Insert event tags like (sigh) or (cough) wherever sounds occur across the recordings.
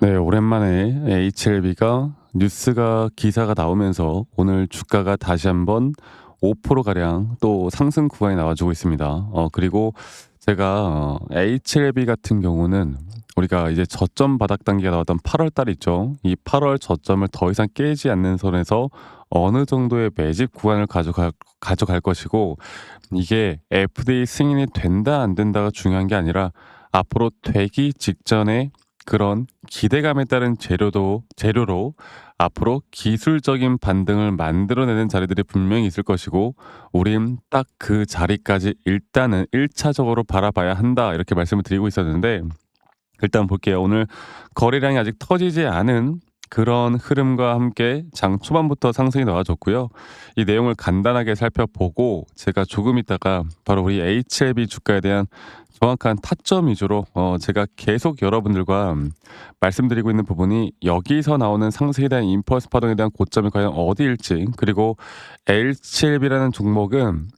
네, 오랜만에 HLB가 뉴스가 기사가 나오면서 오늘 주가가 다시 한번 5% 가량 또 상승 구간이 나와주고 있습니다. 어 그리고 제가 어 HLB 같은 경우는 우리가 이제 저점 바닥 단계가 나왔던 8월 달 있죠. 이 8월 저점을 더 이상 깨지 않는 선에서 어느 정도의 매집 구간을 가져갈 가져갈 것이고 이게 FDA 승인이 된다 안 된다가 중요한 게 아니라 앞으로 되기 직전에 그런 기대감에 따른 재료도 재료로 앞으로 기술적인 반등을 만들어내는 자리들이 분명히 있을 것이고 우린 딱 그 자리까지 일단은 1차적으로 바라봐야 한다 이렇게 말씀을 드리고 있었는데 일단 볼게요. 오늘 거래량이 아직 터지지 않은 그런 흐름과 함께 장 초반부터 상승이 나와줬고요. 이 내용을 간단하게 살펴보고 제가 조금 있다가 바로 우리 HLB 주가에 대한 정확한 타점 위주로 어 제가 계속 여러분들과 말씀드리고 있는 부분이 여기서 나오는 상승에 대한 임펄스 파동에 대한 고점이 과연 어디일지 그리고 L7B라는 종목은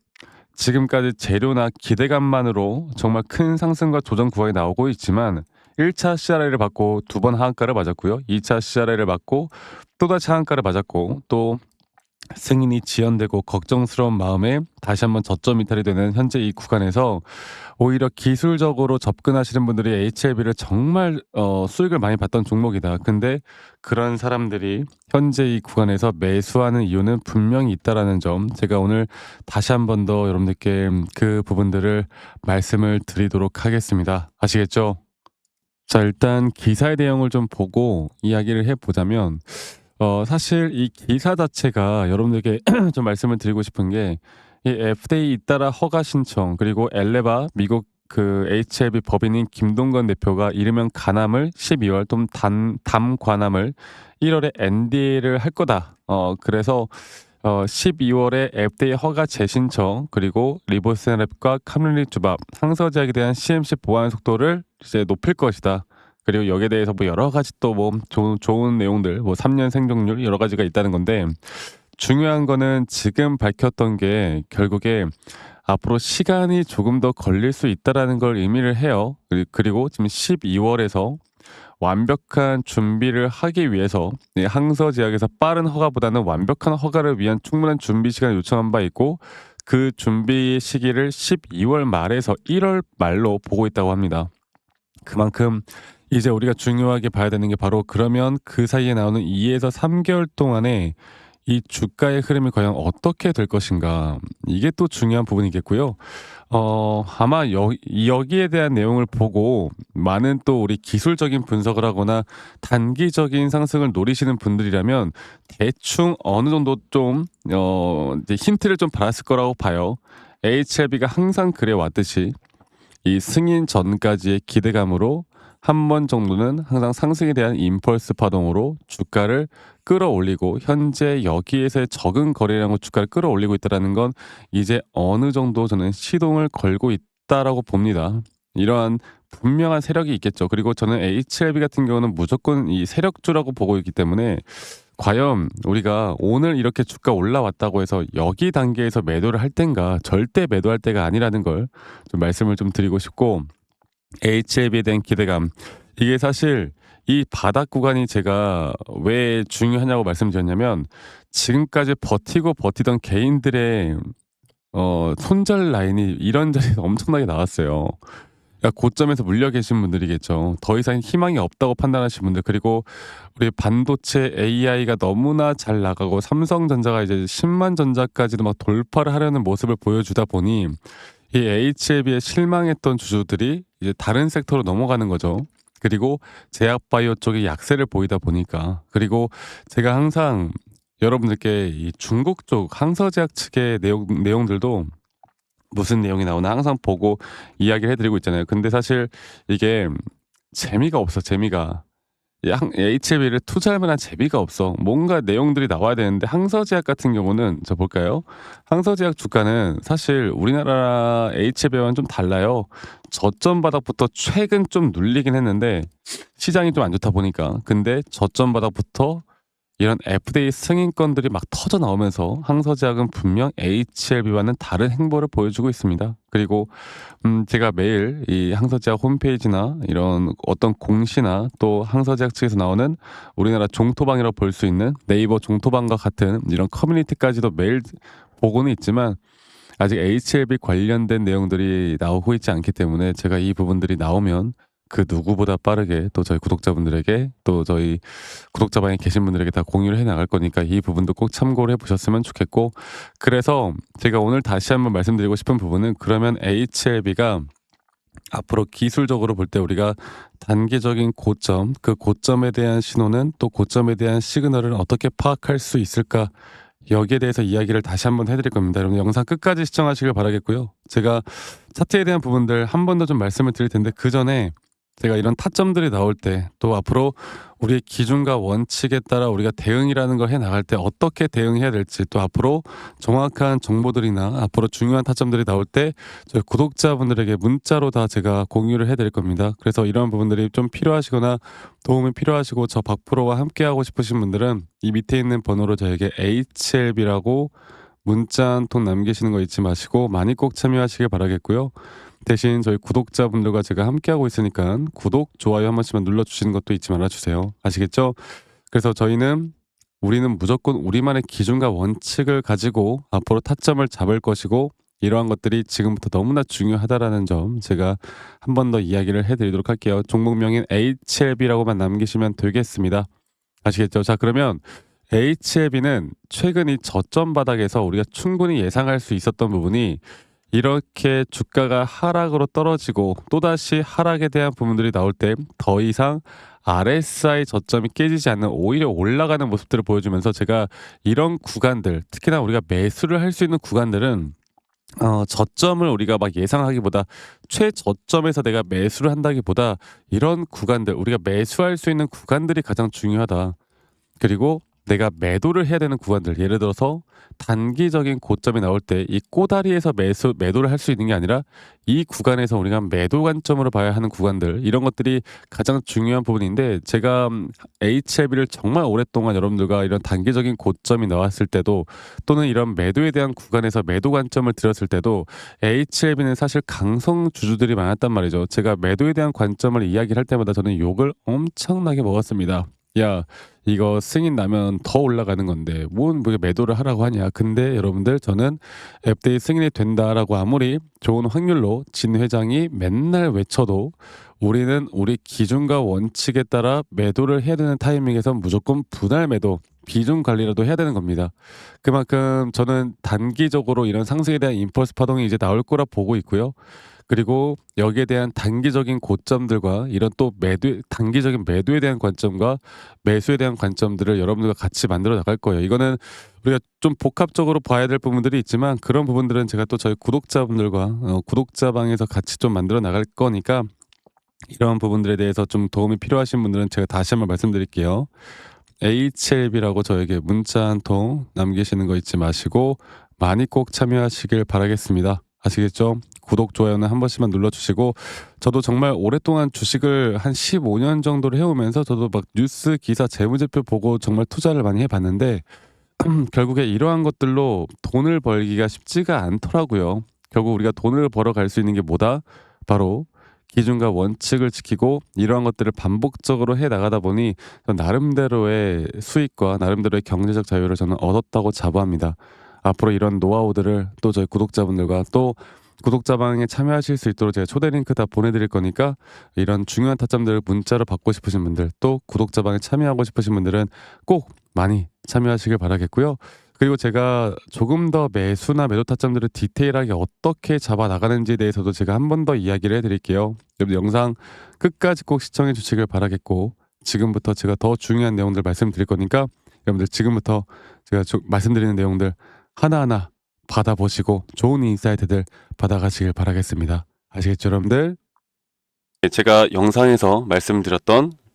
지금까지 재료나 기대감만으로 정말 큰 상승과 조정 구간이 나오고 있지만 1차 CRI를 받고 두 번 하한가를 맞았고요. 2차 CRI를 받고 또다시 하한가를 맞았고 또 승인이 지연되고 걱정스러운 마음에 다시 한번 저점 이탈이 되는 현재 이 구간에서 오히려 기술적으로 접근하시는 분들이 HLB를 정말 어, 수익을 많이 봤던 종목이다. 근데 그런 사람들이 현재 이 구간에서 매수하는 이유는 분명히 있다라는 점 제가 오늘 다시 한 번 더 여러분들께 그 부분들을 말씀을 드리도록 하겠습니다. 아시겠죠? 자, 일단 기사의 내용을 좀 보고 이야기를 해보자면 어 사실 이 기사 자체가 여러분들께 (clears throat) 좀 말씀을 드리고 싶은 게 이 FDA 잇따라 허가 신청 그리고 엘레바 미국 그 HLB 법인인 김동건 대표가 이르면 간암을 12월 또 단, 담 관암을 1월에 NDA를 할 거다. 어 그래서 어 12월에 FDA 허가 재신청 그리고 리보스랩과 카밀리주밥 항서제약에 대한 CMC 보안 속도를 이제 높일 것이다. 그리고 여기에 대해서 뭐 여러 가지 또 뭐 좋은 내용들 뭐 3년 생존율 여러 가지가 있다는 건데 중요한 거는 지금 밝혔던 게 결국에 앞으로 시간이 조금 더 걸릴 수 있다라는 걸 의미를 해요. 그리고 지금 12월에서 완벽한 준비를 하기 위해서 항서 제약에서 빠른 허가보다는 완벽한 허가를 위한 충분한 준비 시간을 요청한 바 있고 그 준비 시기를 12월 말에서 1월 말로 보고 있다고 합니다. 그만큼 이제 우리가 중요하게 봐야 되는 게 바로 그러면 그 사이에 나오는 2에서 3개월 동안에 이 주가의 흐름이 과연 어떻게 될 것인가 이게 또 중요한 부분이겠고요. 어 아마 여, 여기에 대한 내용을 보고 많은 또 우리 기술적인 분석을 하거나 단기적인 상승을 노리시는 분들이라면 대충 어느 정도 좀어 힌트를 좀 받았을 거라고 봐요. HLB가 항상 그래 왔듯이 이 승인 전까지의 기대감으로 한 번 정도는 항상 상승에 대한 임펄스 파동으로 주가를 끌어올리고 현재 여기에서의 적은 거래량으로 주가를 끌어올리고 있다는 건 이제 어느 정도 저는 시동을 걸고 있다라고 봅니다. 이러한 분명한 세력이 있겠죠. 그리고 저는 HLB 같은 경우는 무조건 이 세력주라고 보고 있기 때문에 과연 우리가 오늘 이렇게 주가 올라왔다고 해서 여기 단계에서 매도를 할 땐가 절대 매도할 때가 아니라는 걸 좀 말씀을 좀 드리고 싶고 HLB에 대한 기대감. 이게 사실 이 바닥 구간이 제가 왜 중요하냐고 말씀드렸냐면 지금까지 버티고 버티던 개인들의 어 손절 라인이 이런 자리에서 엄청나게 나왔어요. 그러니까 고점에서 물려 계신 분들이겠죠. 더 이상 희망이 없다고 판단하신 분들 그리고 우리 반도체 AI가 너무나 잘 나가고 삼성전자가 이제 10만 전자까지도 막 돌파를 하려는 모습을 보여주다 보니 이 HLB에 실망했던 주주들이 이제 다른 섹터로 넘어가는 거죠. 그리고 제약바이오 쪽에 약세를 보이다 보니까 그리고 제가 항상 여러분들께 이 중국 쪽 항서제약 측의 내용 내용들도 무슨 내용이 나오나 항상 보고 이야기를 해드리고 있잖아요. 근데 사실 이게 재미가 없어 재미가 HLB를 투자할 만한 재미가 없어. 뭔가 내용들이 나와야 되는데 항서제약 같은 경우는 저 볼까요? 항서제약 주가는 사실 우리나라 HLB와는 좀 달라요. 저점 바닥부터 최근 좀 눌리긴 했는데 시장이 좀 안 좋다 보니까 근데 저점 바닥부터 이런 FDA 승인권들이 막 터져 나오면서 항서제약은 분명 HLB와는 다른 행보를 보여주고 있습니다. 그리고 음 제가 매일 이 항서제약 홈페이지나 이런 어떤 공시나 또 항서제약 측에서 나오는 우리나라 종토방이라고 볼 수 있는 네이버 종토방과 같은 이런 커뮤니티까지도 매일 보고는 있지만 아직 HLB 관련된 내용들이 나오고 있지 않기 때문에 제가 이 부분들이 나오면 그 누구보다 빠르게 또 저희 구독자분들에게 또 저희 구독자방에 계신 분들에게 다 공유를 해 나갈 거니까 이 부분도 꼭 참고를 해 보셨으면 좋겠고 그래서 제가 오늘 다시 한번 말씀드리고 싶은 부분은 그러면 HLB가 앞으로 기술적으로 볼 때 우리가 단기적인 고점, 그 고점에 대한 신호는 또 고점에 대한 시그널을 어떻게 파악할 수 있을까? 여기에 대해서 이야기를 다시 한번 해드릴 겁니다. 여러분 영상 끝까지 시청하시길 바라겠고요. 제가 차트에 대한 부분들 한 번 더 좀 말씀을 드릴 텐데 그 전에 제가 이런 타점들이 나올 때 또 앞으로 우리의 기준과 원칙에 따라 우리가 대응이라는 걸 해 나갈 때 어떻게 대응해야 될지 또 앞으로 정확한 정보들이나 앞으로 중요한 타점들이 나올 때 저희 구독자분들에게 문자로 다 제가 공유를 해 드릴 겁니다. 그래서 이런 부분들이 좀 필요하시거나 도움이 필요하시고 저 박프로와 함께 하고 싶으신 분들은 이 밑에 있는 번호로 저에게 HLB라고 문자 한 통 남기시는 거 잊지 마시고 많이 꼭 참여하시길 바라겠고요. 대신 저희 구독자분들과 제가 함께하고 있으니까 구독, 좋아요 한 번씩만 눌러주시는 것도 잊지 말아주세요. 아시겠죠? 그래서 저희는 우리는 무조건 우리만의 기준과 원칙을 가지고 앞으로 타점을 잡을 것이고 이러한 것들이 지금부터 너무나 중요하다라는 점 제가 한 번 더 이야기를 해드리도록 할게요. 종목명인 HLB라고만 남기시면 되겠습니다. 아시겠죠? 자 그러면 HLB는 최근 이 저점 바닥에서 우리가 충분히 예상할 수 있었던 부분이 이렇게 주가가 하락으로 떨어지고 또다시 하락에 대한 부분들이 나올 때 더 이상 RSI 저점이 깨지지 않는 오히려 올라가는 모습들을 보여주면서 제가 이런 구간들 특히나 우리가 매수를 할 수 있는 구간들은 어 저점을 우리가 막 예상하기보다 최저점에서 내가 매수를 한다기보다 이런 구간들 우리가 매수할 수 있는 구간들이 가장 중요하다. 그리고 내가 매도를 해야 되는 구간들 예를 들어서 단기적인 고점이 나올 때 이 꼬다리에서 매수 매도를 할 수 있는 게 아니라 이 구간에서 우리가 매도 관점으로 봐야 하는 구간들 이런 것들이 가장 중요한 부분인데 제가 HLB를 정말 오랫동안 여러분들과 이런 단기적인 고점이 나왔을 때도 또는 이런 매도에 대한 구간에서 매도 관점을 들었을 때도 HLB는 사실 강성 주주들이 많았단 말이죠. 제가 매도에 대한 관점을 이야기를 할 때마다 저는 욕을 엄청나게 먹었습니다. 야 이거 승인 나면 더 올라가는 건데 뭔 뭐 매도를 하라고 하냐. 근데 여러분들 저는 FDA 승인이 된다라고 아무리 좋은 확률로 진 회장이 맨날 외쳐도 우리는 우리 기준과 원칙에 따라 매도를 해야 되는 타이밍에서 무조건 분할 매도 비중 관리라도 해야 되는 겁니다. 그만큼 저는 단기적으로 이런 상승에 대한 임펄스 파동이 이제 나올 거라 보고 있고요. 그리고 여기에 대한 단기적인 고점들과 이런 또 매도 단기적인 매도에 대한 관점과 매수에 대한 관점들을 여러분들과 같이 만들어 나갈 거예요. 이거는 우리가 좀 복합적으로 봐야 될 부분들이 있지만 그런 부분들은 제가 또 저희 구독자분들과 어, 구독자방에서 같이 좀 만들어 나갈 거니까 이런 부분들에 대해서 좀 도움이 필요하신 분들은 제가 다시 한번 말씀드릴게요. HLB라고 저에게 문자 한 통 남기시는 거 잊지 마시고 많이 꼭 참여하시길 바라겠습니다. 아시겠죠? 구독, 좋아요는 한 번씩만 눌러주시고 저도 정말 오랫동안 주식을 한 15년 정도를 해오면서 저도 막 뉴스, 기사, 재무제표 보고 정말 투자를 많이 해봤는데 (clears throat) 결국에 이러한 것들로 돈을 벌기가 쉽지가 않더라고요. 결국 우리가 돈을 벌어 갈 수 있는 게 뭐다? 바로 기준과 원칙을 지키고 이러한 것들을 반복적으로 해 나가다 보니 나름대로의 수익과 나름대로의 경제적 자유를 저는 얻었다고 자부합니다. 앞으로 이런 노하우들을 또 저희 구독자분들과 또 구독자방에 참여하실 수 있도록 제가 초대 링크 다 보내드릴 거니까 이런 중요한 타점들을 문자로 받고 싶으신 분들 또 구독자방에 참여하고 싶으신 분들은 꼭 많이 참여하시길 바라겠고요. 그리고 제가 조금 더 매수나 매도 타점들을 디테일하게 어떻게 잡아 나가는지에 대해서도 제가 한 번 더 이야기를 해드릴게요. 여러분 영상 끝까지 꼭 시청해 주시길 바라겠고 지금부터 제가 더 중요한 내용들 말씀드릴 거니까 여러분들 지금부터 제가 말씀드리는 내용들 하나하나 받아보시고 좋은 인사이트들 받아가시길 바라겠습니다. 아시겠죠, 여러분들? 네, 제가 영상에서 말씀드렸던